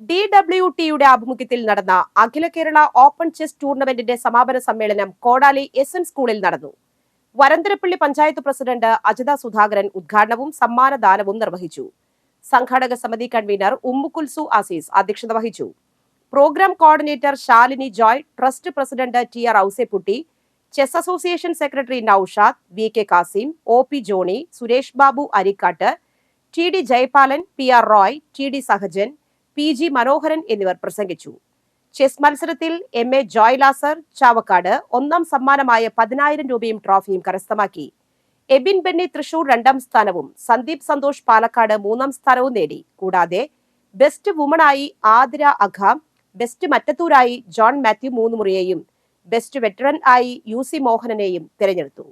D W ടിയുടെ ആഭിമുഖ്യത്തിൽ നടന്ന അഖില കേരള ഓപ്പൺ ചെസ് ടൂർണമെന്റിന്റെ സമാപന സമ്മേളനം കോടാലി എസ് എൻ സ്കൂളിൽ നടന്നു. വരന്തരപ്പള്ളി പഞ്ചായത്ത് പ്രസിഡന്റ് അജിത സുധാകരൻ ഉദ്ഘാടനവും സമ്മാനദാനവും നിർവഹിച്ചു. സംഘാടക സമിതി കൺവീനർ ഉമ്മുക്കുൽസു ആസീസ് അധ്യക്ഷത വഹിച്ചു. Programme coordinator Shalini Joy trust president T R Ouseputty chess association secretary Noushad V K Kasim O P Johny Suresh Babu Arikkatt T D Jayapalan P R Roy T D Sahajan P G Manoharan എന്നിവർ പ്രസംഗിച്ചു. Chess മത്സരത്തിൽ M A Joy Lazar Chavakkad ഒന്നാം സമ്മാനമായ പതിനായിരം രൂപയും ട്രോഫിയും കരസ്ഥമാക്കി. എബിൻ ബെന്നി തൃശൂർ രണ്ടാം സ്ഥാനവും സന്ദീപ് സന്തോഷ് പാലക്കാട് മൂന്നാം സ്ഥാനവും നേടി. കൂടാതെ ബെസ്റ്റ് വുമണായി ആതിര അഖാം ബെസ്റ്റ് മറ്റത്തൂരായി ജോൺ മാത്യു മൂന്നുമുറിയെയും ബെസ്റ്റ് വെറ്ററൻ ആയി യു സി മോഹനനെയും തിരഞ്ഞെടുത്തു.